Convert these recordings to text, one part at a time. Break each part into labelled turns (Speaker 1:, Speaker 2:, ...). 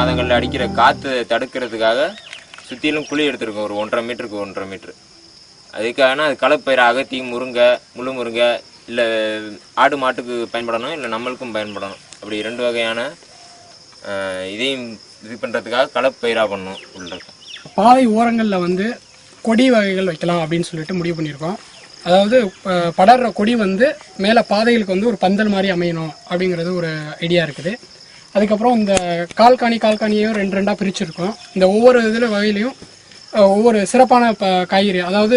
Speaker 1: மாதங்களில் அடிக்கிற காற்று தடுக்கிறதுக்காக சுற்றிலும் குழி எடுத்திருக்கோம். ஒரு ஒன்றரை மீட்டருக்கு ஒன்றரை மீட்ரு அதுக்காகனா அது கலப்பயிர் அகத்தி முருங்கை முழு முருங்கை இல்லை ஆடு மாட்டுக்கு பயன்படணும் இல்லை நம்மளுக்கும் பயன்படணும். அப்படி ரெண்டு வகையான இதையும் இது பண்ணுறதுக்காக கலப்பயிராக பண்ணணும் உள்ள
Speaker 2: பாதை ஓரங்களில் வந்து கொடி வகைகள் வைக்கலாம் அப்படின்னு சொல்லிட்டு முடிவு பண்ணியிருக்கோம். அதாவது படர்ற கொடி வந்து மேலே பாதைகளுக்கு வந்து ஒரு பந்தல் மாதிரி அமையணும் அப்படிங்கிறது ஒரு ஐடியா இருக்குது. அதுக்கப்புறம் இந்த கால்காணி கால்காணியையும் ரெண்டு ரெண்டாக பிரிச்சுருக்கோம். இந்த ஒவ்வொரு இதில் வகையிலையும் ஒவ்வொரு சிறப்பான ப காய்கறி அதாவது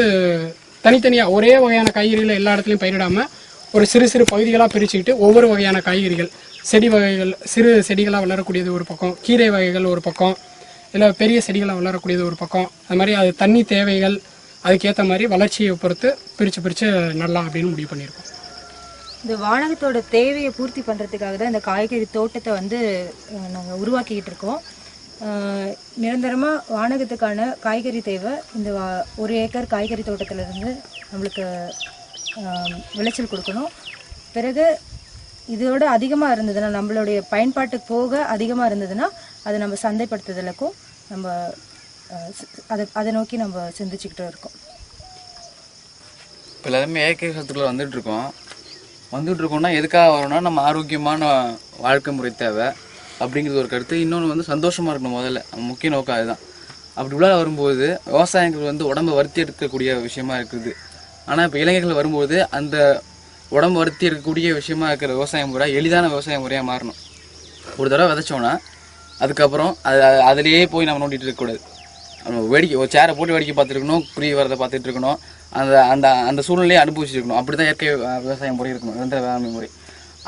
Speaker 2: தனித்தனியாக ஒரே வகையான காய்கறிகளை எல்லா இடத்துலையும் பயிரிடாமல் ஒரு சிறு சிறு பகுதிகளாக பிரிச்சுக்கிட்டு ஒவ்வொரு வகையான காய்கறிகள் செடி வகைகள் சிறு செடிகளாக வளரக்கூடியது ஒரு பக்கம் கீரை வகைகள் ஒரு பக்கம் இல்லை பெரிய செடிகளாக வளரக்கூடியது ஒரு பக்கம். அது மாதிரி அது தண்ணி தேவைகள் அதுக்கேற்ற மாதிரி வளர்ச்சியை பொறுத்து பிரித்து பிரித்து நடலாம் அப்படின்னு முடிவு பண்ணியிருக்கோம்.
Speaker 3: இந்த வானகத்தோட தேவையை பூர்த்தி பண்ணுறதுக்காக தான் இந்த காய்கறி தோட்டத்தை வந்து நாங்கள் உருவாக்கிக்கிட்டு இருக்கோம். நிரந்தரமாக வானகத்துக்கான காய்கறி தேவை. இந்த வா- ஒரு ஏக்கர் காய்கறி தோட்டத்திலிருந்து நம்மளுக்கு விளைச்சல் கொடுக்கணும். பிறகு இதோட அதிகமாக இருந்ததுன்னா நம்மளுடைய பயன்பாட்டுக்கு போக அதிகமாக இருந்ததுன்னா அதை நம்ம சந்தைப்படுத்துதலுக்கும் நம்ம அதை அதை நோக்கி நம்ம சிந்திச்சுக்கிட்டு இருக்கோம்.
Speaker 4: இப்போ எல்லாருமே இயற்கை சத்துக்குள்ளே வந்துட்டு இருக்கோம். வந்துட்டு இருக்கோம்னா எதுக்காக வரோம்னா நம்ம ஆரோக்கியமான வாழ்க்கை முறை தேவை அப்படிங்கிறது ஒரு கருத்து. இன்னொன்று வந்து சந்தோஷமாக இருக்கணும் முதல்ல. முக்கிய நோக்கம் அதுதான். அப்படி உள்ள வரும்போது விவசாயங்கள் வந்து உடம்பை வருத்தி எடுக்கக்கூடிய விஷயமா இருக்குது. ஆனால் இப்போ இளைஞர்கள் வரும்போது அந்த உடம்பு வருத்தி எடுக்கக்கூடிய விஷயமா இருக்கிற விவசாய முறை எளிதான விவசாய முறையாக மாறணும். ஒரு தடவை விதைச்சோன்னா அதுக்கப்புறம் அது அதிலேயே போய் நம்ம நோண்டிட்டு இருக்கக்கூடாது நம்ம வேடிக்கை ஒரு சேரை போட்டு வேடிக்கை பார்த்துருக்கணும் குருவி வரதை பார்த்துட்டு இருக்கணும். அந்த அந்த அந்த சூழ்நிலையை அனுபவிச்சிருக்கணும். அப்படி தான் இயற்கை விவசாயம் முறை இருக்கணும். நிரந்தர வேளாண்மை முறை.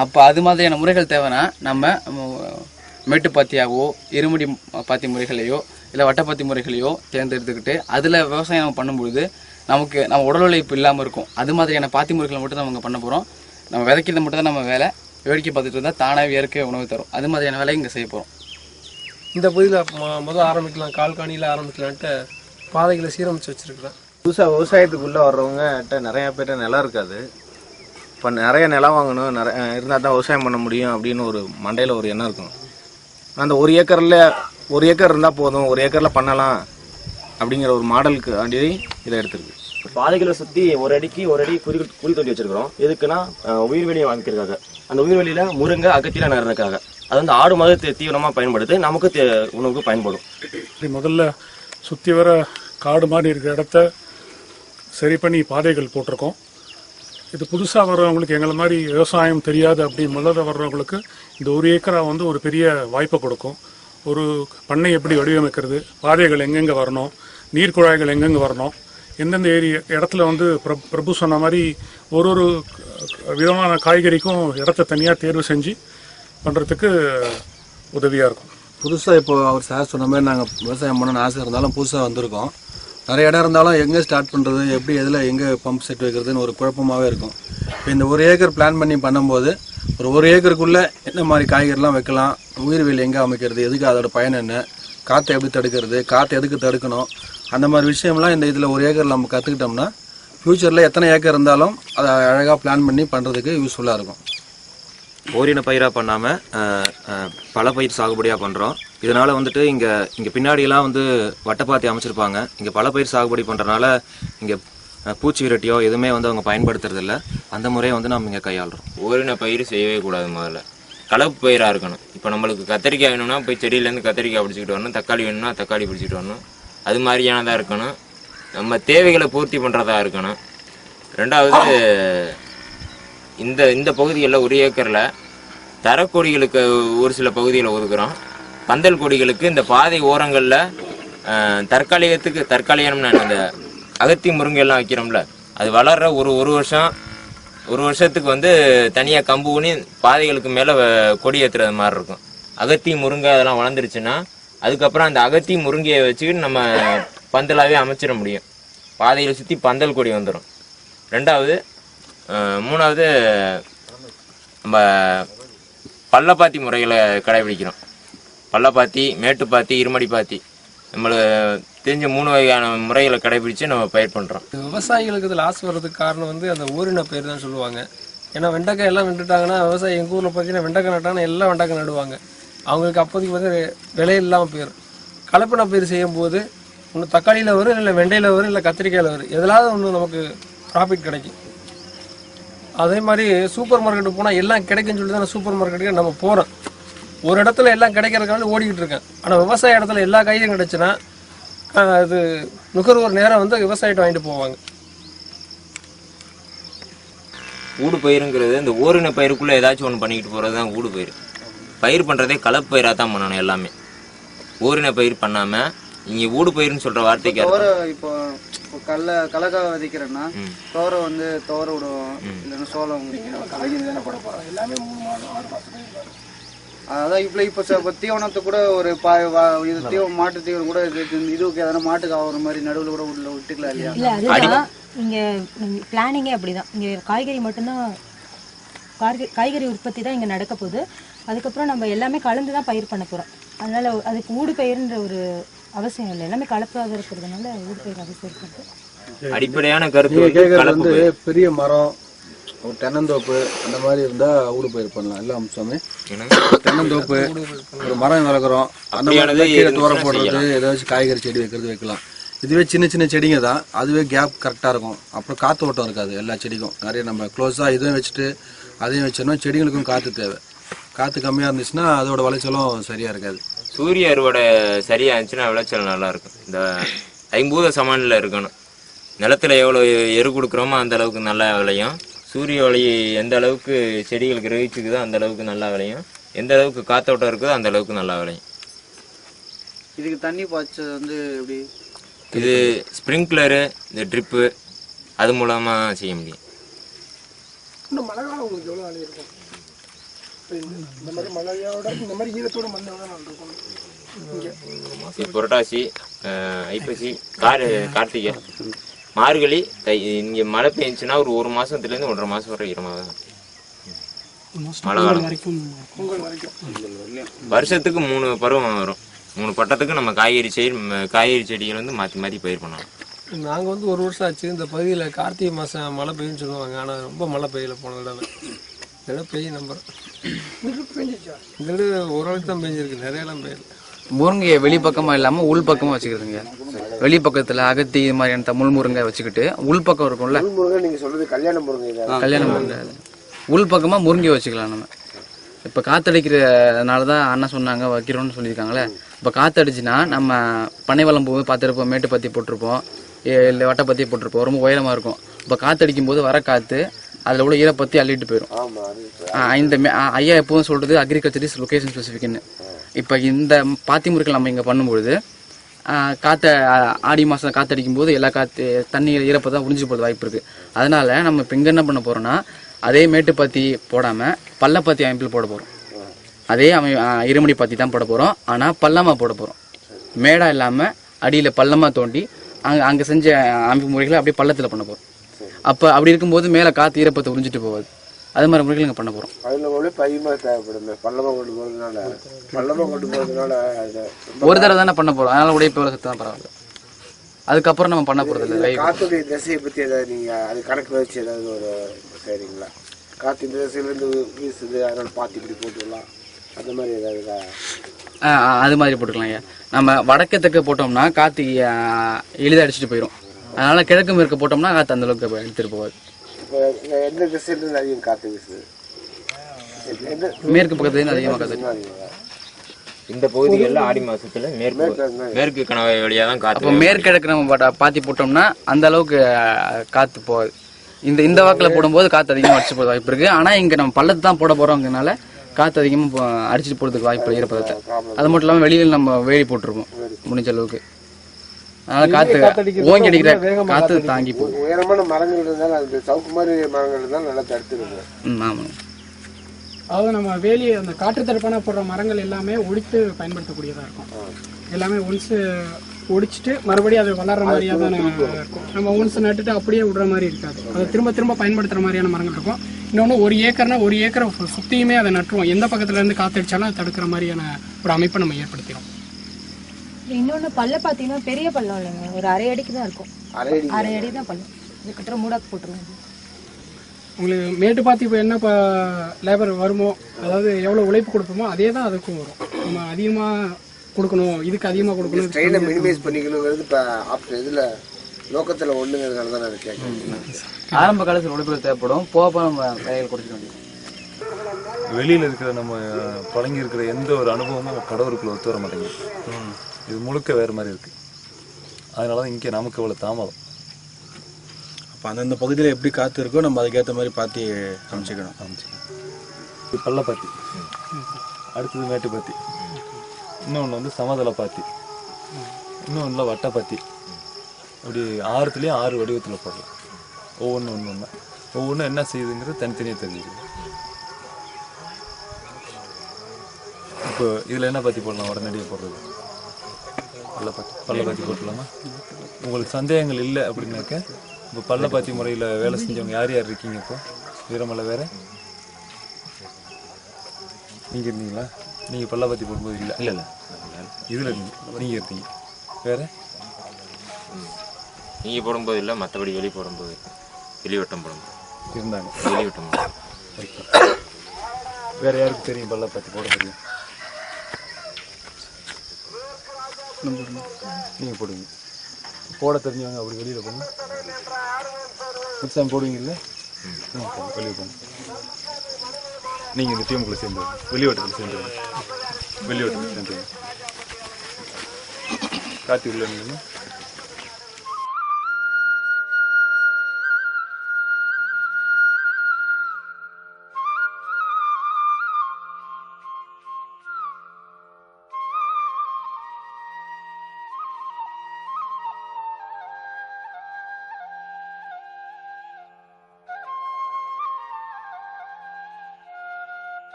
Speaker 4: அப்போ அது மாதிரியான முறைகள் தேவைன்னா நம்ம மேட்டுப்பாத்தியாகவோ மேட்டுப்பாத்தியாவோ இருமுடி பாத்தி முறைகளையோ இல்லை வட்டப்பாத்தி முறைகளையோ தேர்ந்தெடுத்துக்கிட்டு அதில் விவசாயம் நம்ம பண்ணும்பொழுது நமக்கு நம்ம உடல் உழைப்பு இல்லாமல் இருக்கும். அது மாதிரியான பாத்தி முறைகளை மட்டும் தான் நம்ம பண்ண போகிறோம் நம்ம விதைக்கிறது மட்டும் தான் நம்ம வேலை. வேடிக்கை பார்த்துட்டு இருந்தால் தானாகவே இயற்கை உணவு தரும். அது மாதிரியான வேலையை இங்கே செய்ய போகிறோம்
Speaker 5: இந்த பகுதியில் முதல் ஆரம்பிக்கலாம். கால்காணியில் ஆரம்பிக்கலான்ட்டு பாதைகளை சீரமைச்சு வச்சிருக்கிறேன்.
Speaker 6: புதுசாக விவசாயத்துக்குள்ளே வர்றவங்ககிட்ட நிறைய பேர்ட்ட நிலம் இருக்காது. இப்போ நிறைய நிலம் வாங்கணும் நிறைய இருந்தால் தான் விவசாயம் பண்ண முடியும் அப்படின்னு ஒரு மண்டையில் ஒரு எண்ணம் இருக்கும். அந்த ஒரு ஏக்கரில் ஒரு ஏக்கர் இருந்தால் போதும் ஒரு ஏக்கரில் பண்ணலாம் அப்படிங்கிற ஒரு மாடலுக்கு ஆண்டி இதை எடுத்திருக்கு.
Speaker 7: பாதைகளை சுத்தி ஒரு அடிக்கு ஒரு அடி குழி குழி தோண்டி வச்சிருக்கிறோம். எதுக்குன்னா உயிர்வெளியை அமைக்கிறதுக்காக அந்த உயிர்வெளியில முருங்கை அகத்தில நடுறதுக்காக அது வந்து ஆடு மாத தீ- தீவனமா பயன்படுது நமக்கு தே- உணவுக்கு பயன்படும்.
Speaker 8: இப்படி முதல்ல சுற்றி வர காடு மாதிரி இருக்கிற இடத்த சரி பண்ணி பாதைகள் போட்டிருக்கோம். இது புதுசாக வர்றவங்களுக்கு எங்களை மாதிரி விவசாயம் தெரியாது அப்படி முதல்ல வர்றவங்களுக்கு இந்த ஒரு ஏக்கரா வந்து ஒரு பெரிய வாய்ப்பை கொடுக்கும். ஒரு பண்ணை எப்படி வடிவமைக்கிறது பாதைகள் எங்கெங்கே வரணும் நீர் குழாய்கள் எங்கெங்கே வரணும் எந்தெந்த ஏரியா இடத்துல வந்து பிர- பிரபு சொன்ன மாதிரி ஒரு ஒரு விதமான காய்கறிக்கும் இடத்த தனியாக தேர்வு செஞ்சு பண்ணுறதுக்கு உதவியாக இருக்கும்.
Speaker 9: புதுசாக இப்போ அவர் சார் சொன்ன மாதிரி நாங்கள் விவசாயம் பண்ணணும்னு ஆசை இருந்தாலும் புதுசாக வந்திருக்கோம். நிறைய இடம் இருந்தாலும் எங்கே ஸ்டார்ட் பண்ணுறது எப்படி எதில் எங்கே பம்ப் செட் வைக்கிறதுன்னு ஒரு குழப்பமாகவே இருக்கும். இப்போ இந்த ஒரு ஏக்கர் பிளான் பண்ணி பண்ணும்போது ஒரு ஒரு ஏக்கருக்குள்ளே என்ன மாதிரி காய்கறிலாம் வைக்கலாம் உயிர்வேலி எங்கே அமைக்கிறது எதுக்கு அதோட பயன் என்ன காற்றை எப்படி தடுக்கிறது காற்றை எதுக்கு தடுக்கணும் அந்த மாதிரி விஷயம்லாம் இந்த இதில் ஒரு ஏக்கர் நம்ம கற்றுக்கிட்டோம்னா ஃப்யூச்சரில் எத்தனை ஏக்கர் இருந்தாலும் அதை அழகாக பிளான் பண்ணி பண்ணுறதுக்கு யூஸ்ஃபுல்லாக இருக்கும்.
Speaker 7: ஓரின பயிராக பண்ணாமல் பல பயிர் சாகுபடியாக பண்ணுறோம் இதனால் வந்துட்டு இங்கே இங்கே பின்னாடியெல்லாம் வந்து வட்டப்பாத்தி அமைச்சிருப்பாங்க. இங்கே பல பயிர் சாகுபடி பண்ணுறனால இங்கே பூச்சி விரட்டியோ எதுவுமே வந்து அவங்க பயன்படுத்துறதில்ல. அந்த முறையை வந்து நம்ம இங்கே கையாளுறோம்.
Speaker 1: ஓரின பயிர் செய்யவே கூடாது முதல்ல. கலப்பு பயிராக இருக்கணும். இப்போ நம்மளுக்கு கத்திரிக்காய் வேணும்னா போய் செடியிலேருந்து கத்திரிக்காய் பிடிச்சிக்கிட்டு வரணும். தக்காளி வேணும்னா தக்காளி பிடிச்சிக்கிட்டு வரணும். அது மாதிரியானதாக இருக்கணும். நம்ம தேவைகளை பூர்த்தி பண்ணுறதா இருக்கணும். ரெண்டாவது இந்த இந்த பகுதிகளில் ஒரு ஏக்கரில் தரக்கொடிகளுக்கு ஒரு சில பகுதிகளை ஒதுக்குறோம். பந்தல் கொடிகளுக்கு இந்த பாதை ஓரங்களில் தற்காலிகத்துக்கு தற்காலிகம்னு இந்த அகத்தி முருங்கை எல்லாம் வைக்கிறோம்ல அது வளர்கிற ஒரு ஒரு வருஷம் ஒரு வருஷத்துக்கு வந்து தனியாக கம்பு ஊனி பாதைகளுக்கு மேலே கொடி ஏற்றுறது மாதிரி இருக்கும். அகத்தி முருங்கை அதெல்லாம் வளர்ந்துருச்சுன்னா அதுக்கப்புறம் அந்த அகத்தி முருங்கையை வச்சுக்கிட்டு நம்ம பந்தலாகவே அமைச்சிட முடியும். பாதையில் சுற்றி பந்தல் கொடி வந்துடும் ரெண்டாவது மூணாவது நம்ம பள்ளப்பாத்தி முறைகளை கடைபிடிக்கிறோம். பள்ளப்பாத்தி மேட்டுப்பாத்தி இருமடிப்பாத்தி. நம்மளை தெரிஞ்ச மூணு வகையான முறைகளை கடைபிடிச்சு நம்ம பயிர் பண்ணுறோம்
Speaker 5: விவசாயிகளுக்கு இது லாஸ் வர்றதுக்கு காரணம் வந்து அந்த ஊரின பயிர் தான் சொல்லுவாங்க. ஏன்னா வெண்டைக்காய் எல்லாம் விட்டுட்டாங்கன்னா விவசாயி எங்கள் ஊரில் பார்த்தீங்கன்னா வெண்டைக்காய் நட்டாங்கன்னா எல்லாம் வெண்டைக்காய் நடுவாங்க. அவங்களுக்கு அப்போதைக்கு வந்து விலை இல்லாமல் போயிடும் கலப்பின பயிர் செய்யும்போது ஒன்று தக்காளியில் வரும் இல்லை வெண்டையில் வரும் இல்லை கத்திரிக்காயில் வரும். எதிலாவது ஒன்று நமக்கு ப்ராஃபிட் கிடைக்கும். அதே மாதிரி சூப்பர் மார்க்கெட்டு போனால் எல்லாம் கிடைக்குன்னு சொல்லி தான் சூப்பர் மார்க்கெட்டுக்கு நம்ம போகிறோம் ஒரு இடத்துல எல்லாம் கிடைக்கிறதுனால ஓடிக்கிட்டு இருக்கேன். ஆனால் விவசாய இடத்துல எல்லா காயும் கிடைச்சுன்னா அது நுகர்வோர் நேரம் வந்து விவசாயிட்ட வாங்கிட்டு போவாங்க.
Speaker 1: ஊடு பயிருங்கிறது இந்த ஓரின பயிருக்குள்ள ஏதாச்சும் ஒன்று பண்ணிக்கிட்டு போகிறது தான் ஊடு பயிர். பயிர் பண்ணுறதே கலப்பயிராக தான் பண்ணணும் எல்லாமே. ஓரின பயிர் பண்ணாமல் இங்கே ஊடு பயிர்னு சொல்கிற வார்த்தைக்கு
Speaker 10: இப்போ இப்போ கடல கடலக்காய் விதைக்கிறேன்னா. தோர வந்து தோர விடுவோம் இல்லைன்னா சோளம் அதான் இப்போ இப்போ இப்போ தீவனத்தை கூட ஒரு பா இது தீவனம் மாட்டு தீவனம் கூட இது இது- இதுக்கு எதனா மாட்டுக்கு ஆகுற மாதிரி நடுவில் கூட உள்ள விட்டுக்கலாம் இல்லையா?
Speaker 3: இல்ல அதுதான். இங்க பிளானிங்கே அப்படிதான். இங்க காய்கறி மட்டும்தான் காய்கறி காய்கறி உற்பத்தி தான் இங்க நடக்க போகுது. அதுக்கப்புறம் நம்ம எல்லாமே கலந்து தான் பயிர் பண்ண போறோம். அதனால அதுக்கு ஊடு பயிர்ன்ற ஒரு அவசியம் இல்லை. எல்லாமே கலப்பாக இருக்கிறதுனால ஊடு பயிர் அவசியம் இருக்கிறது
Speaker 1: அடிப்படையான கருத்து வந்து.
Speaker 9: பெரிய மரம் ஒரு தென்னந்தோப்பு அந்த மாதிரி இருந்தா ஊடு பயிர் பண்ணலாம் இல்ல அம்சாமி? தென்னந்தோப்பு ஒரு மரம் வளர்க்குறோம். அந்த மாதிரி கீழே
Speaker 1: இருந்துச்சுன்னா
Speaker 9: தோர போடுறது. ஏதாச்சும் காய்கறி செடி வைக்கிறது வைக்கலாம். இதுவே சின்ன சின்ன செடிங்க தான். அதுவே கேப் கரெக்டாக இருக்கும். அப்புறம் காற்று ஓட்டம் இருக்காது எல்லா செடிக்கும். நிறைய நம்ம க்ளோஸாக இதுவும் வச்சுட்டு அதையும் வச்சோம்னா செடிகளுக்கும் காற்று தேவை. காற்று கம்மியாக இருந்துச்சுன்னா அதோட விளைச்சலும் சரியாக இருக்காது.
Speaker 1: சூரிய அறுவடை சரியா இருந்துச்சுன்னா விளைச்சல் நல்லா இருக்கும். இந்த ஐம்பூத சமானில் இருக்கணும். நிலத்துல எவ்வளோ எரு கொடுக்குறோமோ அந்த அளவுக்கு நல்லா விளையும். சூரிய ஒளி எந்த அளவுக்கு செடிகள் கிரகிச்சுக்குதோ அந்த அளவுக்கு நல்லா விளையும். எந்த அளவுக்கு காத்தோட்டம் இருக்குதோ அந்த அளவுக்கு நல்லா விளையும்.
Speaker 10: இதுக்கு தண்ணி பாய்ச்ச வந்து எப்படி?
Speaker 1: இது ஸ்ப்ரிங்க்லரு இந்த ட்ரிப்பு அது மூலமா செய்ய முடியும்.
Speaker 2: இன்னும் மழை காலம் உங்களுக்கு எவ்வளோ வேலை இருக்கும்? இப்ப இந்த- இந்த மாதிரி மழையோட இந்த மாதிரி ஈரத்தோட மண் எவ்வளோ நாள் இருக்கும். இங்கே
Speaker 1: இது புரட்டாசி ஐப்பசி கார் கார்த்திகை. மார்கழி தை இங்கே மழை பெஞ்சுன்னா ஒரு ஒரு மாசத்துலேருந்து ஒன்றரை மாசம் வரை ஈரமாக தான். மழை காலம்.
Speaker 2: வரைக்கும் பொங்கல் வரைக்கும்.
Speaker 1: வருஷத்துக்கு மூணு பருவம் வரும். மூணு பட்டத்துக்கு நம்ம காய்கறி செடி காய்கறி செடிகள் வந்து மாற்றி மாற்றி பயிர் பண்ணலாம்.
Speaker 5: நாங்கள் வந்து ஒரு வருஷம் ஆச்சு. இந்த பகுதியில் கார்த்திகை மாதம் மழை பெய்யும்னு சொல்லுவாங்க. ஆனால் ரொம்ப மழை பெய்யல போன தடவை. இந்த தடவை பெய்யும் நம்புறேன் இந்த ஓரளவுக்கு தான் பெஞ்சிருக்கு. நிறையலாம் பெய்யல.
Speaker 4: முருங்கையை வெளிப்பக்கமா இல்லாம உள் பக்கமா வச்சுக்கிறதுங்க. வெளிப்பக்கத்துல அகத்தி இது மாதிரியான தமிழ் முருங்கை வச்சுக்கிட்டு உள் பக்கம் இருக்கும்ல.
Speaker 11: முருங்கை நீங்க சொல்றது கல்யாண முருங்கை
Speaker 4: கல்யாண முருங்கை. உள் பக்கமா முருங்கை வச்சுக்கலாம் நம்ம. இப்ப காத்தடிக்கிறதுனால தான் அண்ணா சொன்னாங்க வைக்கிறோம்னு சொல்லியிருக்காங்களே. இப்ப காத்தடிச்சுன்னா நம்ம பனை வளம் போது பார்த்துருப்போம் மேட்டு பத்தி போட்டிருப்போம் இல்லை வட்டை பத்தி போட்டிருப்போம் ரொம்ப உயரமா இருக்கும். இப்ப காத்தடிக்கும் போது வர காத்து அதுல உள்ள ஈரப்பத்தி அள்ளிட்டு போயிடும் இந்த ஐயா எப்பவும் சொல்றது அக்ரிகல்ச்சர் இஸ் லொகேஷன் ஸ்பெசிஃபிக்னு இப்போ இந்த பாத்தி முறுக்கள் நம்ம இங்கே பண்ணும்பொழுது காற்றை ஆடி மாதம் காற்றடிக்கும் போது எல்லா காற்று தண்ணி ஈரப்பதான் உறிஞ்சு போகிறது வாய்ப்பு இருக்குது அதனால் நம்ம இப்போ இங்கே என்ன பண்ண போகிறோம்னா அதே மேட்டுப்பாத்தி போடாமல் பள்ளப்பாத்தி அமைப்பில் போட போகிறோம் அதே அமை இருமடி பாத்தி தான் போட போகிறோம் ஆனால் பள்ளமாக போட போகிறோம் மேடாக இல்லாமல் அடியில் பள்ளமாக தோண்டி அங்கே அங்கே செஞ்ச அமைப்பு முறைகளை அப்படியே பள்ளத்தில் பண்ண போகிறோம் அப்போ அப்படி இருக்கும்போது மேலே காற்று ஈரப்பத்தை உறிஞ்சிட்டு போகாது. அது மாதிரி முறைகள் பண்ண போறோம்.
Speaker 11: அதுல கூட பையமா தேவைப்படுது பள்ளமா கொண்டு போறதுனால பள்ளமா கொண்டு போறதுனால அது
Speaker 4: ஒரு தடவை தானே பண்ண போறோம். அதனால உடைப்பு எவ்வளோ சத்தம் பரவாயில்ல. அதுக்கப்புறம் நம்ம பண்ண போறது இல்லை
Speaker 11: காத்துடைய திசையை பத்தி ஏதாவது நீங்க அது கணக்குல வச்சு ஏதாவது ஒரு சரிங்களா காத்து இந்த திசையில இருந்து வீசுது அதனால பாத்தி இப்படி போட்டுடலாம். அந்த மாதிரி ஏதாவது
Speaker 4: அது மாதிரி போட்டுக்கலாம் ஐயா. நம்ம வடக்கு தெற்கு போட்டோம்னா காற்று எளிதாக அடிச்சுட்டு போயிடும் அதனால கிழக்கு மேற்கு போட்டோம்னா காற்று அந்த அளவுக்கு எடுத்துட்டு போகாது.
Speaker 11: இப்போ எந்த திசையில இருந்து அதிகம் காத்து வீசுது.
Speaker 4: மேற்கு பக்கத்துலேருந்து அதிகமாக காற்று?
Speaker 1: இந்த பகுதிகளில் ஆடி மாசத்துல மேற்கு மேற்கு கணவாய் வழியா தான்
Speaker 4: அப்போ
Speaker 1: காற்று
Speaker 4: மேற்கிழக்கு நம்ம பாத்தி போட்டோம்னா அந்த அளவுக்கு காற்று போகாது. இந்த இந்த வாக்கில் போடும்போது காற்று அதிகமாக அடிச்சு போக வாய்ப்பு இருக்கு. ஆனால் இங்கே நம்ம பள்ளத்து தான் போட போகிறோங்கிறனால காற்று அதிகமாக அடிச்சுட்டு போகிறதுக்கு வாய்ப்பு ஈரப்பதத்தை அது மட்டும் இல்லாமல் வெளியில் நம்ம வேலி போட்டிருப்போம் முடிஞ்ச அளவுக்கு. அதனால காற்று ஓங்கி அடிக்கிற காற்று தாங்கி போகும்
Speaker 11: உயரமான மரங்கள் இருந்தாலும் அந்த சவுக்கு மாதிரி மரங்கள் இருந்தாலும் நல்லா தடுத்துருங்க
Speaker 4: ம் ஆமாம்
Speaker 2: அதாவது நம்ம வேலி அந்த காற்று தடுப்பான போடுற மரங்கள் எல்லாமே ஒடித்து பயன்படுத்தக்கூடியதாக இருக்கும். எல்லாமே ஒன்ஸ் ஒடிச்சிட்டு மறுபடியும் அது வளர்ற மாதிரியா தான் இருக்கும். நம்ம ஒன்ஸ் நட்டுட்டு அப்படியே விடுற மாதிரி இருக்காது. அதை திரும்ப திரும்ப பயன்படுத்துற மாதிரியான மரங்கள் இருக்கும். இன்னொன்று ஒரு ஏக்கர்னா ஒரு ஏக்கரை சு- சுத்தியுமே அதை நட்டுருவோம். எந்த பக்கத்துல இருந்து காத்தடிச்சாலும் அதை தடுக்கிற மாதிரியான ஒரு அமைப்பை நம்ம ஏற்படுத்திடும்
Speaker 3: இன்னொன்று பல்ல பார்த்தீங்கன்னா பெரிய பள்ளம் இல்லைங்க. ஒரு அரை அடிக்கு தான் இருக்கும்.
Speaker 11: அரை அடி.
Speaker 3: அரை அடி தான் பள்ளம். இதுக்கிட்ட மூடாக்கு போட்டுருவாங்க
Speaker 2: உங்களுக்கு மேட்டு பார்த்து இப்போ என்ன இப்போ லேபர் வருமோ அதாவது எவ்வளோ உழைப்பு கொடுப்போமோ அதே தான் அதுக்கும் வரும். நம்ம அதிகமாக கொடுக்கணும் இதுக்கு அதிகமாக கொடுக்கணும். இதுக்கு
Speaker 11: ட்ரெயினை
Speaker 2: கம்மியா
Speaker 11: மினிமைஸ் பண்ணிக்கணுங்கிறது இப்போ ஆப்ஷன் இதில் நோக்கத்தில் ஒன்றுங்கிறதுனால தான் நான் கேட்குறேன்.
Speaker 4: ஆரம்ப காலத்தில் உழைப்புகள் தேவைப்படும். போக போக நம்ம கைகள் குறைச்சிக்க வேண்டியது
Speaker 12: வெளியில் இருக்கிற நம்ம பழங்கி இருக்கிற எந்த ஒரு அனுபவமும் கடவுளுக்குள்ள ஒத்து வர மாட்டேங்குது. இது முழுக்க வேறு மாதிரி இருக்கு. அதனால தான் இங்கே நமக்கு இவ்வளோ தாமதம்.
Speaker 9: அப்போ அந்தந்த பகுதியில் எப்படி காற்று இருக்கோ நம்ம அதுக்கேற்ற மாதிரி பார்த்து அமைச்சிக்கணும்
Speaker 12: அமைச்சிக்கணும் இது பள்ளப்பாத்தி. அடுத்தது மேட்டுப்பாத்தி. இன்னொன்று வந்து சமதள பாத்தி இன்னொன்றில் வட்டப்பாத்தி. அப்படி ஆறுத்துலேயும் ஆறு வடிவத்தில் போடலாம். ஒவ்வொன்று ஒன்று ஒன்று ஒவ்வொன்றும் என்ன செய்யுதுங்கிறது தனித்தனியாக தெரிஞ்சுக்கணும். இப்போ இதில் என்ன பாத்தி போடலாம்? உடனடியாக போடுறது. பள்ளப்பாத்தி பள்ளப்பாத்தி போட்டுடலாமா? உங்களுக்கு சந்தேகங்கள் இல்லை அப்படின்னாக்க இப்போ பள்ளப்பாத்தி முறையில் வேலை செஞ்சவங்க யார் யார் இருக்கீங்க இப்போ? வீரமலை வேற? நீங்கள் இருந்தீங்களா? நீங்கள் பள்ளப்பாத்தி போடும்போது இல்லை இல்லை இல்லை. இதில் இருந்தீங்க நீங்கள் இருந்தீங்க. வேற?
Speaker 1: நீங்கள் போடும்போது இல்லை மற்றபடி வெளி போடும்போது வெளிவட்டம் போடும்போது.
Speaker 12: இருந்தாங்க.
Speaker 1: வெளிவட்டம்
Speaker 12: வேற யாருக்கு தெரியும் பள்ளப்பாத்தி போட தெரியும் நீங்கள் போடுவீங்க போட தெரிஞ்சவங்க அப்படி வெளியில் போங்க. எக்ஸாம் போடுவீங்கல்ல? வெளியே போங்க. நீங்கள் இந்த டீமுக்குள்ளே சேர்ந்து வெளியோட்டத்தில் சேர்ந்து வெளியோட்டத்தில் சேர்ந்து காத்தி உள்ள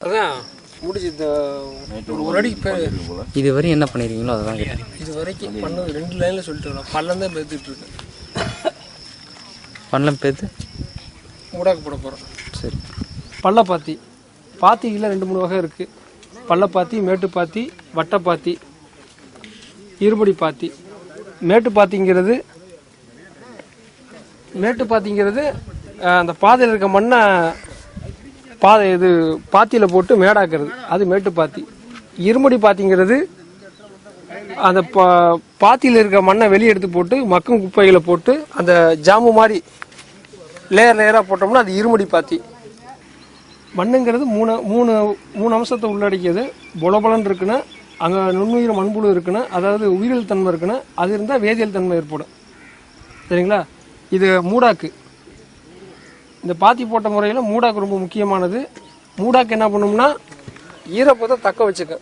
Speaker 5: அதான். முடிச்சு ஒரு ஒரு அடிக்கு பேர்.
Speaker 4: இதுவரை என்ன பண்ணிருக்கீங்களோ அதுதான் கேட்டேன்.
Speaker 5: இது வரைக்கும் பண்ணது ரெண்டு லைனில் சொல்லிட்டு வரலாம் பள்ளம் தான் பேத்துட்டு இருக்கேன்
Speaker 4: பண்ணலாம் பேத்து?
Speaker 5: மூடாக்கு போட போகிறோம்
Speaker 4: சரி.
Speaker 5: பள்ளப்பாத்தி பாத்தியில் ரெண்டு மூணு வகை இருக்குது பள்ளப்பாத்தி மேட்டுப்பாத்தி வட்டப்பாத்தி இருபடி பாத்தி. மேட்டுப்பாத்திங்கிறது மேட்டுப்பாத்திங்கிறது அந்த பாதையில் இருக்க மண்ணை பாதை இது பாத்தியில் போட்டு மேடாக்குறது. அது மேட்டு பாத்தி. இருமுடி பாத்திங்கிறது அந்த பா பாத்தியில் இருக்க மண்ணை வெளியே எடுத்து போட்டு மக்கும் குப்பைகளை போட்டு அந்த ஜாமு மாதிரி லேயர் லேயராக போட்டோம்னா அது இருமுடி பாத்தி. மண்ணுங்கிறது மூணு மூணு மூணு அம்சத்தை உள்ளடக்கியது. பொலபலன் இருக்குன்னா அங்கே நுண்ணுயிர் மண்புழு இருக்குன்னா அதாவது உயிரியல் தன்மை இருக்குன்னா அது இருந்தால் வேதியியல் தன்மை ஏற்படும். சரிங்களா? இது மூடாக்கு. இந்த பாத்தி போட்ட முறையில் மூடாக்கு ரொம்ப முக்கியமானது. மூடாக்கு என்ன பண்ணும்னா ஈரப்பதத்தை தக்க வச்சுக்க.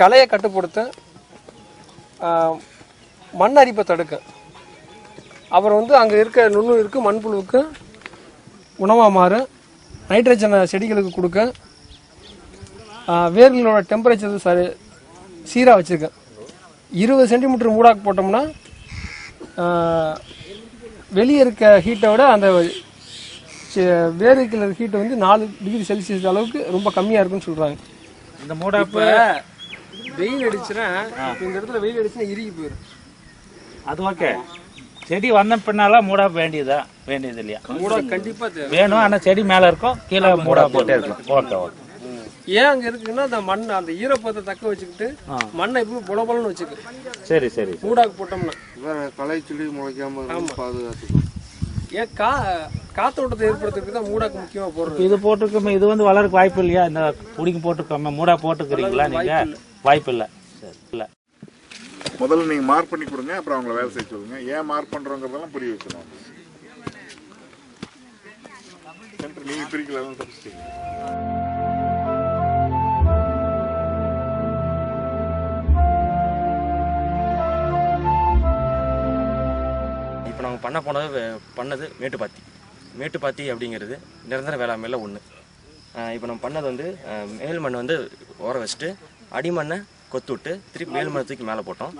Speaker 5: களையை கட்டுப்படுத்த மண் அரிப்பை தடுக்க. அப்புறம் வந்து அங்கே இருக்க நுண்ணுயிருக்கு மண்புழுவுக்கு உணவாக மாற நைட்ரஜனை செடிகளுக்கு கொடுக்க வேர்களோட டெம்பரேச்சர் சரி சீராக வச்சுருக்கேன் இருபது சென்டிமீட்டர் மூடாக்கு போட்டோம்னா வெளியே இருக்க ஹீட்டை விட அந்த செ- வேருக்குள்ள ஹீட்டை வந்து நாலு டிகிரி செல்சியஸ் அளவுக்கு ரொம்ப கம்மியாக இருக்குன்னு சொல்கிறாங்க
Speaker 13: இந்த மூடாப்பு
Speaker 5: வெயில் அடிச்சுன்னா இந்த இடத்துல வெயில் அடிச்சுன்னா இறுகி போயிடும்
Speaker 13: அது ஓகே. செடி வந்த பின்னால மூடா வேண்டியதா? வேண்டியது இல்லையா
Speaker 5: மூடா கண்டிப்பா தேவை.
Speaker 13: வேணும். ஆனா செடி மேல இருக்கும் கீழே மூடா போட்டே இருக்கும். Okay okay.
Speaker 5: ஏன் அங்க இருக்குன்னா அந்த மண் அந்த ஈரப்பதத்தை தக்க வச்சுக்கிட்டு மண்ணை எப்பவும் பொல பொலன்னு வச்சுக்கு.
Speaker 13: சரி சரி
Speaker 5: மூடாக்கு போட்டோம்னா.
Speaker 11: களை சொல்லி முளைக்காம பாதுகாத்துக்கும்.
Speaker 5: ஏன் கா காத்தோட்டத்தை ஏற்படுத்துறதுக்கு தான் மூடாக்கு முக்கியமா போடுறது.
Speaker 13: இது போட்டிருக்கோமே இது வந்து வளர்க்க வாய்ப்பு இல்லையா? இந்த குடிக்கு போட்டிருக்கோமே மூடா போட்டுக்கிறீங்களா நீங்க? வாய்ப்பு இல்லை. சரி இல்லை.
Speaker 14: முதல்ல நீங்க மார்க் பண்ணி கொடுங்க அப்புறம் அவங்கள வேலை செய்ய சொல்லுங்க. ஏன் மார்க் பண்றோங்கிறதெல்லாம் புரிய வைக்கணும் சென்டர் நீங்க பிரிக்கலாம் தப்பிச்சிட்டீங்க.
Speaker 15: இப்போ நாங்கள் பண்ண போனது பண்ணது மேட்டுப்பாத்தி. மேட்டுப்பாத்தி அப்படிங்கிறது நிரந்தர வேளாண்மையில் ஒன்று இப்போ நம்ம பண்ணது வந்து மேல் மண் வந்து ஓர வச்சுட்டு அடிமண்ணை கொத்து விட்டு திருப்பி மேல் மண்ணை தூக்கி மேலே போட்டோம்.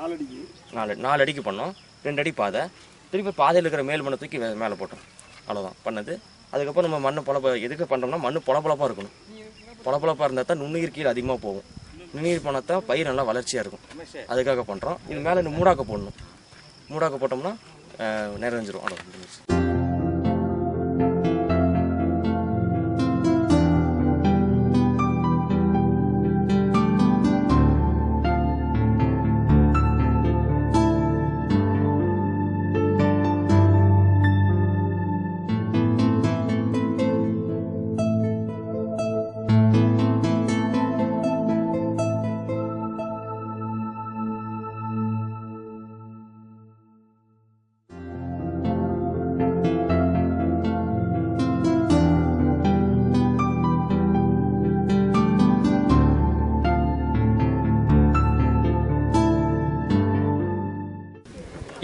Speaker 15: நாலு நாலு அடிக்கு பண்ணோம். ரெண்டு அடி பாதை. திருப்பி பாதையில் இருக்கிற மேல் மண்ணை தூக்கி மேலே போட்டோம். அவ்வளோதான் பண்ணது. அதுக்கப்புறம் நம்ம மண் பொலப்ப எதுக்கு பண்ணுறோம்னா மண் பொலப்பொலப்பாக இருக்கணும். பொலப்பொலப்பாக இருந்தால் தான் நுண்ணுயிர் கீழே அதிகமாக போகும். நுண்ணுயிர் போனால் தான் பயிர் நல்லா வளர்ச்சியாக இருக்கும். அதுக்காக பண்ணுறோம் இது மேலே இந்த மூடாக்க போடணும். மூடாக்க போட்டோம்னா நிறைஞ்சிரும் அவ்வளோ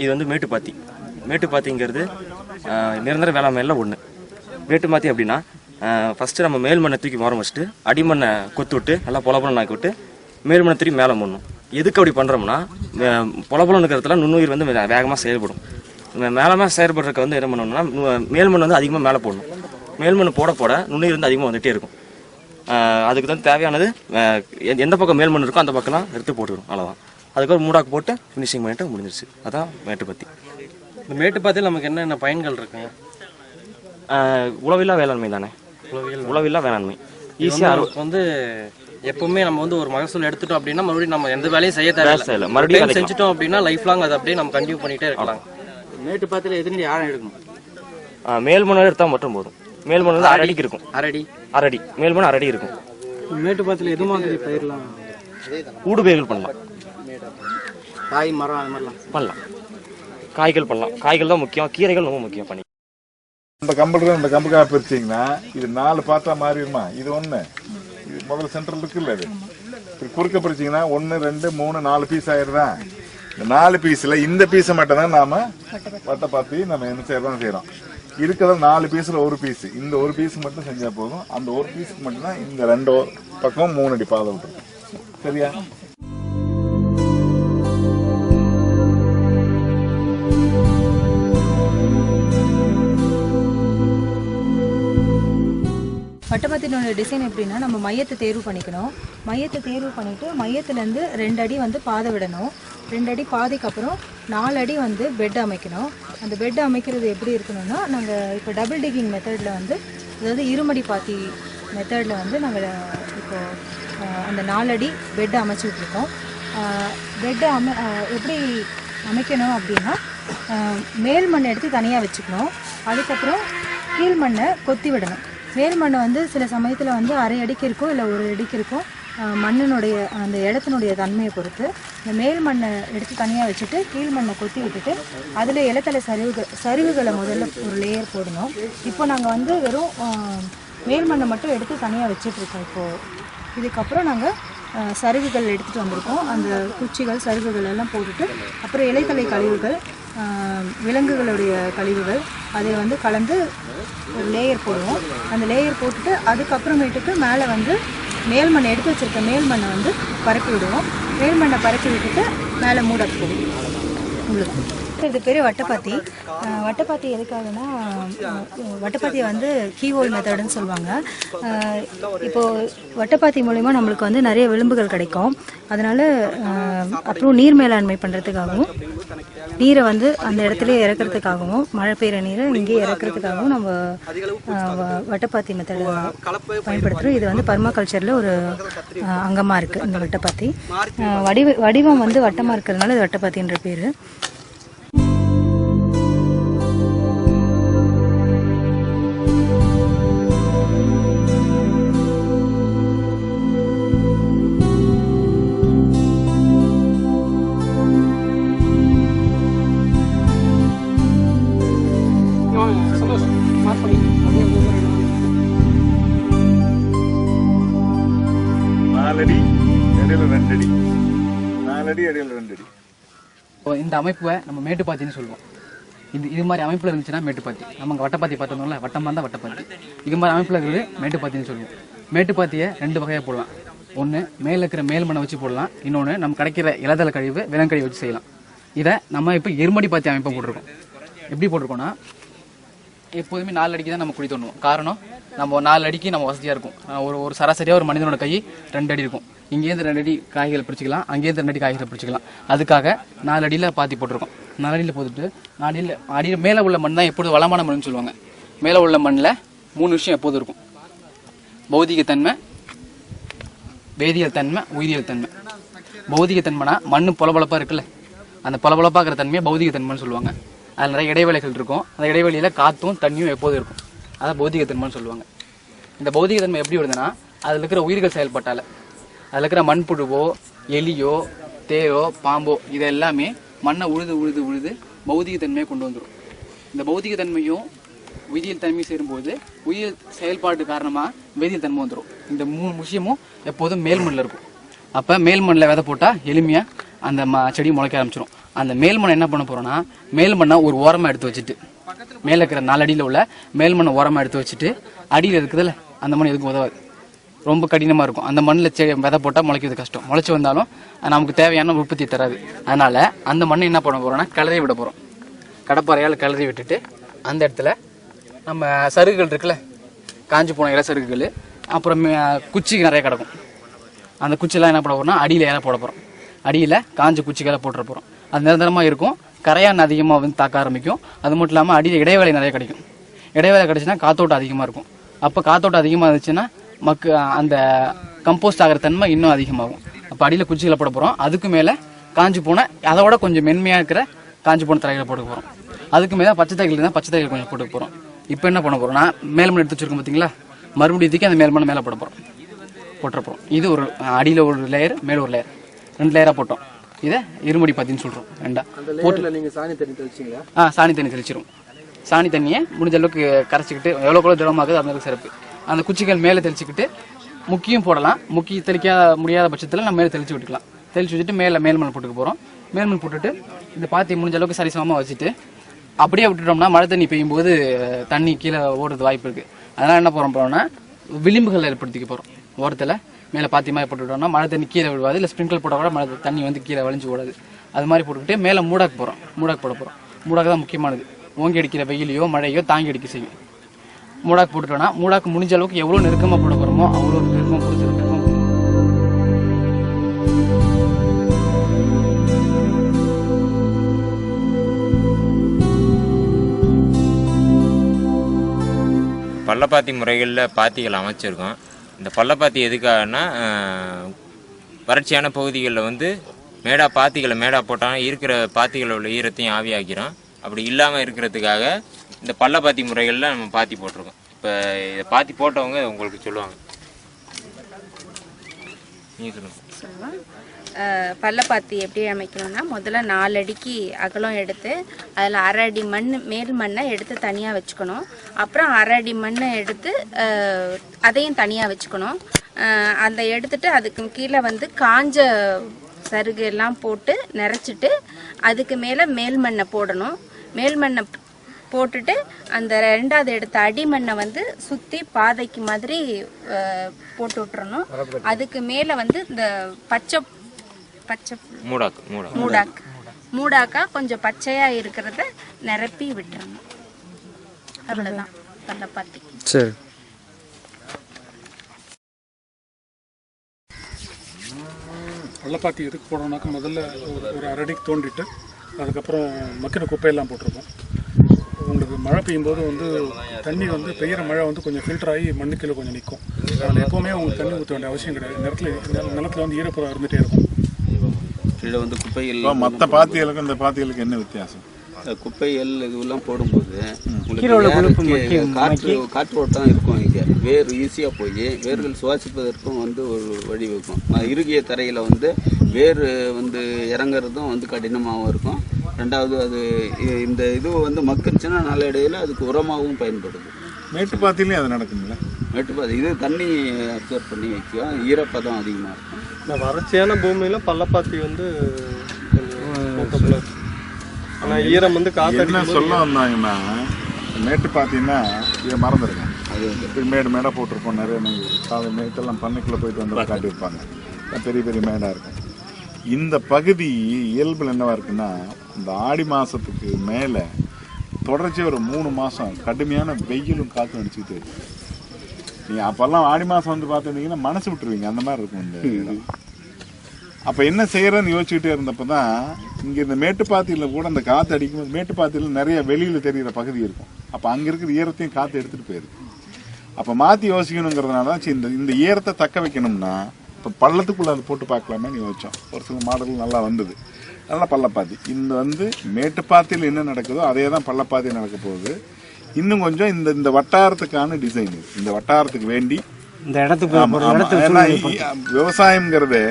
Speaker 15: இது வந்து மேட்டுப்பாத்தி மேட்டுப்பாத்திங்கிறது நிரந்தர வேளாண்மையில் ஒன்று மேட்டுப்பாத்தி அப்படின்னா ஃபஸ்ட்டு நம்ம மேல் மண்ணை தூக்கி மரம் வச்சுட்டு அடிமண்ணை கொத்து விட்டு நல்லா பொலப்பலம் நாக்கி விட்டு மேல் மண்ணை மேலே போடணும் எதுக்கு அப்படி பண்ணுறோம்னா பொலப்பலம் இருக்கிறதுல நுண்ணுயிர் வந்து வேகமாக செயல்படும். மேலமாக செயல்படுறதுக்கு வந்து என்ன பண்ணணும்னா மேல் மண் வந்து அதிகமாக மேலே போடணும். மேல் மண் போட போட நுண்ணுயிர் வந்து அதிகமாக வந்துகிட்டே இருக்கும். அதுக்கு தான் தேவையானது எந்த- எந்த பக்கம் மேல் மண் இருக்கோ அந்த பக்கம்லாம் எடுத்து போட்டுக்கணும் அவ்வளோதான் அதுக்கப்புறம் மூடாக்கு போட்டு ஃபினிஷிங் பண்ணிட்டு முடிஞ்சிருச்சு. அதான் மேட்டுப்பத்தி
Speaker 16: இந்த மேட்டுப்பாத்தியில் நமக்கு என்னென்ன பயன்கள் இருக்குங்க
Speaker 15: உளவில்லா வேளாண்மை தானே? உளவில்லா வேளாண்மை. ஈஸியாக
Speaker 16: வந்து எப்பவுமே நம்ம வந்து ஒரு மகசூல் எடுத்துட்டோம் அப்படின்னா மறுபடியும் நம்ம எந்த வேலையும் செய்ய தேவையில்ல.
Speaker 15: செய்யல.
Speaker 16: மறுபடியும். செஞ்சுட்டோம் அப்படின்னா லைஃப் லாங் அதை அப்படியே நம்ம கண்டினியூ பண்ணிட்டே இருக்கலாம்.
Speaker 10: மேட்டுப்பாத்தியில் எத்தனை ஆழம் எடுக்கணும்.
Speaker 15: மேல் மண் எடுத்தால் மட்டும் போதும். மேல் மண் வந்து அரை அடிக்கு இருக்கும்.
Speaker 10: அரடி
Speaker 15: அரடி மேல் மண் அரடி இருக்கும்.
Speaker 10: மேட்டுப்பாத்தியில் எது மாதிரி பயிர்லாம்?
Speaker 15: ஊடு பயிர்கள் பண்ணலாம்.
Speaker 10: காய் மரம் அது மாதிரிலாம்.
Speaker 15: பண்ணலாம். காய்கள் பண்ணலாம். காய்கள் தான் முக்கியம். கீரைகள் ரொம்ப முக்கியம் பண்ணி.
Speaker 14: இந்த கம்புல இந்த கம்புக்காக பிரிச்சிங்கன்னா இது நாலு பார்த்தா மாறிடுமா இது ஒண்ணு. இது முதல்ல சென்ட்ரல் இருக்குல்ல இது. இப்படி குறுக்க பிரிச்சிங்கன்னா ஒன்று ரெண்டு மூணு நாலு பீஸ் ஆயிடுதா இந்த நாலு பீஸில் இந்த பீஸை மட்டும் தான் நாம வட்டை பாத்தி நம்ம என்ன செய்யறோம் செய்யறோம்? இருக்கிற நாலு பீஸில் ஒரு பீஸ் இந்த ஒரு பீஸ் மட்டும் செஞ்சா போதும். அந்த ஒரு பீஸுக்கு மட்டும் தான் இந்த ரெண்டு பக்கம் மூணு அடி பாதை விட்டுருக்கோம் சரியா?
Speaker 3: வட்டப்பாத்தினோட டிசைன் எப்படின்னா நம்ம மையத்தை தேர்வு பண்ணிக்கணும். மையத்தை தேர்வு பண்ணிவிட்டு மையத்துலேருந்து ரெண்டு அடி வந்து பாதை விடணும். ரெண்டு அடி பாதைக்கு அப்புறம் நாலு அடி வந்து பெட் அமைக்கணும். அந்த பெட் அமைக்கிறது எப்படி இருக்கணும்னா நாங்கள் இப்போ டபுள் டிகிங் மெத்தடில் வந்து அதாவது இருமடி பாத்தி மெத்தடில் வந்து நாங்கள் இப்போது அந்த நாலு அடி பெட் அமைச்சிட்டு பெட்டை அமை எப்படி அமைக்கணும் அப்படின்னா மேல் மண்ணை எடுத்து தனியாக வச்சுக்கணும். அதுக்கப்புறம் கீழ் மண்ணை கொத்தி விடணும். மேல் மண்ணை வந்து சில சமயத்தில் வந்து அரை அடிக்கு இருக்கும் இல்லை ஒரு அடிக்கு இருக்கும் மண்ணினுடைய அந்த இடத்தினுடைய தன்மையை பொறுத்து. இந்த மேல் மண்ணை எடுத்து தனியாக வச்சுட்டு கீழ் மண்ணை கொத்தி விட்டுட்டு அதில் இலத்தலை சரிவுகள் சரிவுகளை முதல்ல ஒரு லேயர் போடணும். இப்போ நாங்கள் வந்து வெறும் மேல் மண்ணை மட்டும் எடுத்து தனியாக வச்சிட்ருக்கோம் இப்போது இதுக்கப்புறம் நாங்கள் சருகுகள் எடுத்துகிட்டு வந்திருக்கோம். அந்த குச்சிகள் சருகுகள் எல்லாம் போட்டுட்டு அப்புறம் இலைத்தலை கழிவுகள் விலங்குகளுடைய கழிவுகள் அதை வந்து கலந்து ஒரு லேயர் போடுவோம். அந்த லேயர் போட்டுட்டு அதுக்கப்புறமேட்டுக்கு மேலே வந்து மேல் மண்ணை எடுத்து வச்சுருக்க மேல் மண்ணை வந்து பரப்பி விடுவோம். மேல் மண்ணை பரப்பி விட்டுட்டு மேலே மூட போடுவோம் உங்களுக்கு இது பேர் வட்டப்பாத்தி. வட்டப்பாத்தி எதுக்காகனா வட்டப்பாத்தி வந்து கீஹோல் மெத்தடுன்னு சொல்லுவாங்க. இப்போது இப்போ வட்டப்பாத்தி மூலிமா நம்மளுக்கு வந்து நிறைய விளிம்புகள் கிடைக்கும். அதனால அப்புறம் நீர் மேலாண்மை பண்ணுறதுக்காகவும் நீரை வந்து அந்த இடத்துல இறக்குறதுக்காகவும் மழை பெய்கிற நீரை இங்கேயே இறக்குறதுக்காகவும் நம்ம வ- வட்டப்பாத்தி மெத்தடை பயன்படுத்துகிறோம் இது வந்து பர்மாகல்ச்சரில் ஒரு அங்கமாக இருக்குது இந்த வட்டப்பாத்தி. வடிவ வடிவம் வந்து வட்டமாக இருக்கிறதுனால இது வட்டப்பாத்தின்ற பேர்.
Speaker 4: இந்த அமைப்பை நம்ம மேட்டுப்பாத்தின்னு சொல்லுவோம். இது இது மாதிரி அமைப்பில் இருந்துச்சுன்னா மேட்டுப்பாத்தி. நம்ம வட்டப்பாத்தி பார்த்தோம்ல வட்டமாக இருந்தால் வட்டப்பாத்தி. இது மாதிரி அமைப்பில் இருக்கிறது மேட்டுப்பாத்தின்னு சொல்லுவோம். மேட்டுப்பாத்தியை ரெண்டு வகையாக போடலாம். ஒன்று மேலே இருக்கிற மேல் மண்ணை வச்சு போடலாம். இன்னொன்று நம்ம கிடைக்கிற இலதள கழிவு விலங்கழிவு வச்சு செய்யலாம். இதை நம்ம இப்போ எருமடி பாத்தி அமைப்பை போட்டிருக்கோம். எப்படி போட்டிருக்கோம்னா எப்போதுமே நாலு அடிக்கு தான் நம்ம குழி தோணுவோம் காரணம் நம்ம நாலு அடிக்கு நம்ம வசதியாக இருக்கும். ஒரு ஒரு சராசரியாக ஒரு மனிதனோட கை ரெண்டு அடி இருக்கும். இங்கேருந்து ரெண்டு அடி காய்களை பிடிச்சிக்கலாம் அங்கேருந்து ரெண்டு அடி காய்களை பிடிச்சிக்கலாம். அதுக்காக நாலு அடியில் பாத்தி போட்டிருக்கோம். நாலு அடியில் போட்டுட்டு நாலு அடியில் அடியில் மேலே உள்ள மண் தான் எப்போதும் வளமான மண்ணுன்னு சொல்லுவாங்க. மேலே உள்ள மண்ணில் மூணு விஷயம் எப்போதும் இருக்கும். பௌதிகத்தன்மை வேதியியல் தன்மை உயிரியல் தன்மை பௌதிக தன்மைனா மண் பொலபொலப்பாக இருக்குல்ல. அந்த பொலபொலப்பாகிற தன்மையை பௌதிக தன்மைன்னு சொல்லுவாங்க. அதில் நிறைய இடைவேளைகள் இருக்கும். அந்த இடைவெளியில் காற்றும் தண்ணியும் எப்போதும் இருக்கும். அதான் பௌதிக தன்மைன்னு சொல்லுவாங்க. இந்த பௌதிக தன்மை எப்படி வருதுன்னா அதில் இருக்கிற உயிர்கள் செயல்பட்டால. அதில் இருக்கிற மண்புழுவோ எலியோ தேயோ பாம்போ இது எல்லாமே மண்ணை உழுது உழுது உழுது பௌதிக தன்மையை கொண்டு வந்துடும் இந்த பௌதிக தன்மையும் உயிரியல் தன்மையும் சேரும்போது உயிரியல் செயல்பாடு காரணமாக வேதியியல் தன்மை வந்துடும் இந்த மூணு விஷயமும் எப்போதும் மேல் மண்ணில் இருக்கும். அப்போ மேல் மண்ணில் விதை போட்டால் எளிமையாக அந்த ம செடி முளைக்க ஆரம்பிச்சிடும் அந்த மேல் மண்ணை என்ன பண்ண போகிறோன்னா மேல் மண்ணை ஒரு ஓரமாக எடுத்து வச்சுட்டு மேலே இருக்கிற நாலு அடியில் உள்ள மேல் மண்ணை ஓரமாக எடுத்து வச்சுட்டு அடியில் இருக்குதுல்ல அந்த மண் எதுக்கும் உதவாது. ரொம்ப கடினமாக இருக்கும். அந்த மண்ணில் செடி விதை போட்டால் முளைக்கிறது கஷ்டம். முளைச்சி வந்தாலும் நமக்கு தேவையான உற்பத்தி தராது. அதனால் அந்த மண்ணை என்ன பண்ண போகிறோம்னா கிளறி விட போகிறோம் கடப்பாறையால் கிளறி விட்டுட்டு அந்த இடத்துல நம்ம சருகுகள் இருக்குல்ல காஞ்சி போன இலை சருகுகள் அப்புறம் குச்சி நிறைய கிடக்கும். அந்த குச்சிலாம் என்ன பண்ண போகிறோம்னா அடியில் இலை போட போகிறோம் அடியில் காஞ்ச குச்சிகளை போட்டுற போகிறோம் அது நிரந்தரமாக இருக்கும். கரையான் அதிகமாக வந்து தாக்க ஆரம்பிக்கும். அது மட்டும் இல்லாமல் அடியில் இடைவேளை நிறைய கிடைக்கும். இடைவேளை கிடைச்சுன்னா காத்தோட்டம் அதிகமாக இருக்கும். அப்போ காத்தோட்டம் அதிகமாக இருந்துச்சுன்னா மக்கு அந்த கம்போஸ்ட் ஆகிற தன்மை இன்னும் அதிகமாகும். அப்போ அடியில் குச்சிகளை போட போகிறோம் அதுக்கு மேலே காஞ்சி போன அதை விட கொஞ்சம் மென்மையாக இருக்கிற காஞ்சி போன தரைகளை போட்டு போகிறோம் அதுக்கு மேலே பச்சை தரைகள் இருந்தால் பச்சை தரைகள் கொஞ்சம் போட்டு போகிறோம் இப்போ என்ன பண்ண போகிறோம்னா மேல்மண் எடுத்து வச்சிருக்கோம் பார்த்தீங்களா மறுபடியும் தூக்கி அந்த மேல்மண் மேலே போட போகிறோம் போட்டுறப்போம் இது ஒரு அடியில் ஒரு லேயர் மேலே ஒரு லேயர் ரெண்டு லேயராக போட்டோம். இதை இருமுடி பாத்தின்னு சொல்கிறோம் ரெண்டா.
Speaker 5: அந்த
Speaker 4: போட்டு
Speaker 5: லேயரில் நீங்கள் சாணி தண்ணி தெளிச்சிங்களா?
Speaker 4: ஆ சாணி தண்ணி தெளிச்சிரும். சாணி தண்ணியை முடிஞ்ச அளவுக்கு கரைச்சிக்கிட்டு எவ்வளோ திரவமாகுது அந்த அளவுக்கு சிறப்பு. அந்த குச்சிகள் மேலே தெளிச்சுக்கிட்டு முக்கியும் போடலாம். முக்கி தெளிக்காத முடியாத பட்சத்தில் நம்ம மேலே தெளிச்சு விட்டுக்கலாம். தெளிச்சு வச்சுட்டு மேலே மேல்மண் போட்டுக்க போகிறோம் மேல்மண் போட்டுட்டு இந்த பாத்தி முடிஞ்ச அளவுக்கு சரிசமமாக வச்சுட்டு அப்படியே விட்டுட்டோம்னா மழை தண்ணி பெய்யும் போது தண்ணி கீழே ஓடுறது வாய்ப்பு இருக்குது அதனால் என்ன போகிறோம் போகிறோம்னா விளிம்புகள் ஏற்படுத்திக்க போகிறோம் ஓரத்தில் மேலே பாத்தி மாதிரி போட்டுவிட்டோம்னா மழை தண்ணி கீழே விழுவாது. இல்லை ஸ்ப்ரிங்கிள் போட்டால் கூட மழை தண்ணி வந்து கீழே வழிஞ்சு ஓடாது. அது மாதிரி போட்டுக்கிட்டு மேலே மூடாக்கு போகிறோம் மூடாக்கு போட போகிறோம் மூடாக்கு தான் முக்கியமானது. ஓங்கி அடிக்கிற வெயிலையோ மழையோ தாங்கி அடிக்க செய்யும். மூடாக்கு போட்டுட்டோம்னா மூடாக்கு முடிஞ்ச அளவுக்கு எவ்வளோ நெருக்கமாக போட போகிறோமோ அவ்வளோ நெருக்கமாக போட
Speaker 1: பள்ளப்பாத்தி முறைகளில் பாத்திகள் அமைச்சிருக்கோம். இந்த பள்ளப்பாத்தி எதுக்காகனா ஆஹ், வறட்சியான பகுதிகளில் வந்து மேடா பாத்திகளை மேடா போட்டால் இருக்கிற பாத்திகளில் உள்ள ஈரத்தையும் ஆவியாக்கிறோம். அப்படி இல்லாமல் இருக்கிறதுக்காக இந்த பள்ளப்பாத்தி முறைகளில் நம்ம பாத்தி போட்டிருக்கோம். இப்போ இதை பாத்தி போட்டவங்க உங்களுக்கு சொல்லுவாங்க.
Speaker 17: சொல்லலாம் பள்ளப்பாத்தி எப்படி அமைக்கணும்னா முதல்ல நாலு அடிக்கு அகலம் எடுத்து அதில் அரை அடி மண் மேல் மண்ணை எடுத்து தனியாக வச்சுக்கணும். அப்புறம் அரை அடி மண்ணை எடுத்து அதையும் தனியாக வச்சுக்கணும். அந்த எடுத்துட்டு அதுக்கு கீழே வந்து காஞ்ச சருகு எல்லாம் போட்டு நிறச்சிட்டு அதுக்கு மேலே மேல் மண்ணை போடணும். மேல் மண்ணை போட்டுட்டு அந்த ரெண்டாவது எடுத்த அடிமண்ணை வந்து சுற்றி பாதைக்கு மாதிரி போட்டு விட்டுறணும். அதுக்கு மேலே வந்து இந்த பச்சை பச்சை
Speaker 1: மூடாக்கு மூடாக்கு.
Speaker 17: மூடாக்கு கொஞ்சம் பச்சையா இருக்கிறத நிரப்பி விட்டுறணும். அவ்வளோதான் பள்ளப்பாத்தி
Speaker 5: சரி.
Speaker 8: பள்ளப்பாத்தி எதுக்கு போடணும்னாக்கா முதல்ல ஒரு ஒரு அரடிக்கு தோண்டிட்டு அதுக்கப்புறம் மக்கின குப்பையெல்லாம் போட்டிருப்போம் உங்களுக்கு மழை பெய்யும் போது வந்து தண்ணி வந்து பெய்கிற மழை வந்து கொஞ்சம் ஃபில்டர் ஆகி மண்ணுக்கீழே கொஞ்சம் நிற்கும் அதில் எப்போவுமே உங்களுக்கு தண்ணி ஊற்ற வேண்டிய அவசியம் கிடையாது. நிலத்தில் நிலத்தில் வந்து ஈரப்பதம் இருந்துகிட்டே இருக்கும்.
Speaker 18: கீழே வந்து குப்பைகள்
Speaker 14: மற்ற பாத்திகளுக்கும் இந்த பாத்திகளுக்கு என்ன வித்தியாசம்?
Speaker 18: குப்பைகள் இதுவெல்லாம் போடும்போது
Speaker 13: கீழே உள்ள கொழுப்பு
Speaker 18: உங்களுக்கு காற்று காற்று ஓட்டம் இருக்கும் இங்கே. வேர் ஈஸியாக போய் வேர்கள் சுவாசிப்பதற்கும் வந்து ஒரு வழி வைக்கும் அஹ் இறுகிய தரையில் வந்து வேர் வந்து இறங்குறதும் வந்து கடினமாகவும் இருக்கும். ரெண்டாவது அது இந்த இது வந்து மக்கிருச்சுன்னா நல்ல இடையில அதுக்கு உரமாகவும் பயன்படுது.
Speaker 14: மேட்டுப்பாத்திலையும் அது நடக்குங்களா
Speaker 18: மேட்டுப்பாத்தி இது தண்ணி அப்சர்வ் பண்ணி வைக்கும் ஈரப்பதம் அதிகமாக இருக்கும்.
Speaker 19: இந்த வறட்சியான பூமியில பள்ளப்பாத்தி வந்து கொஞ்சம் ஆனால் ஈரம் வந்து
Speaker 14: என்ன
Speaker 19: காத்தடிக்கும்
Speaker 14: சொல்ல வந்தாங்கன்னா மேட்டு பாத்தீங்கன்னா இதை மறந்துடுங்க அது மேடு மேடாக போட்டிருப்போம் நிறைய காலை மேட்டெல்லாம் பண்ணைக்குள்ளே போயிட்டு வந்து காட்டியிருப்பாங்க. பெரிய பெரிய மேடாக இருக்கும். இந்த பகுதி இயல்பில் என்னவா இருக்குன்னா இந்த ஆடி மாதத்துக்கு மேலே தொடர்ச்சியாக ஒரு மூணு மாதம் கடுமையான வெயிலும் காற்றும் அடிச்சுக்கிட்டு நீ நீங்கள் அப்போல்லாம் ஆடி மாதம் வந்து பார்த்துருந்தீங்கன்னா மனசு விட்டுருவீங்க. அந்த மாதிரி இருக்கும் இந்த இடம். அப்போ என்ன செய்கிறேன்னு யோசிச்சுக்கிட்டே இருந்தப்போ தான் இங்கே இந்த மேட்டுப்பாத்தியில் கூட அந்த காற்று அடிக்கும்போது மேட்டுப்பாத்தியில் நிறைய வெளியில் தெரிகிற பகுதி இருக்கும். அப்போ அங்கே இருக்கிற ஈரத்தையும் காற்று எடுத்துகிட்டு போயிருக்கு அப்போ மாற்றி யோசிக்கணுங்கிறதுனால தான் சரி, இந்த இந்த ஈரத்தை தக்க வைக்கணும்னா இப்போ பள்ளத்துக்குள்ளே அதை போட்டு பார்க்கலாமேன்னு யோசிச்சோம். ஒரு சில மாடல் நல்லா வந்தது. நல்லா பள்ளப்பாத்தி இந்த வந்து மேட்டுப்பாத்தியில் என்ன நடக்குதோ அதே தான் பள்ளப்பாத்தி நடக்க போகுது. இன்னும் கொஞ்சம் இந்த இந்த வட்டாரத்துக்கான டிசைன் இது. இந்த வட்டாரத்துக்கு வேண்டி.
Speaker 13: இந்த இடத்துக்கு
Speaker 14: விவசாயம்ங்கிறது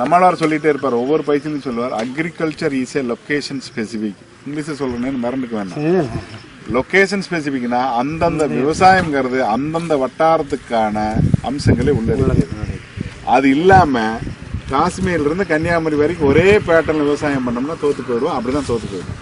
Speaker 14: நம்மளார் சொல்லிட்டே இருப்பார். ஒவ்வொரு பைசிலையும் சொல்லுவார் agriculture is a location specific இங்கிலீஷில் சொல்றேன்னு மறந்துக்க வேண்டாம். லொகேஷன் ஸ்பெசிபிக்னா அந்தந்த விவசாயம்ங்கிறது அந்தந்த வட்டாரத்துக்கான அம்சங்களை உள்ளடக்கியது. அது இல்லாம காஷ்மீர்ல இருந்து கன்னியாகுமரி வரைக்கும் ஒரே பேட்டர்ல விவசாயம் பண்ணோம்னா தோத்து போயிடுவோம். அப்படிதான் தோத்து போயிடும்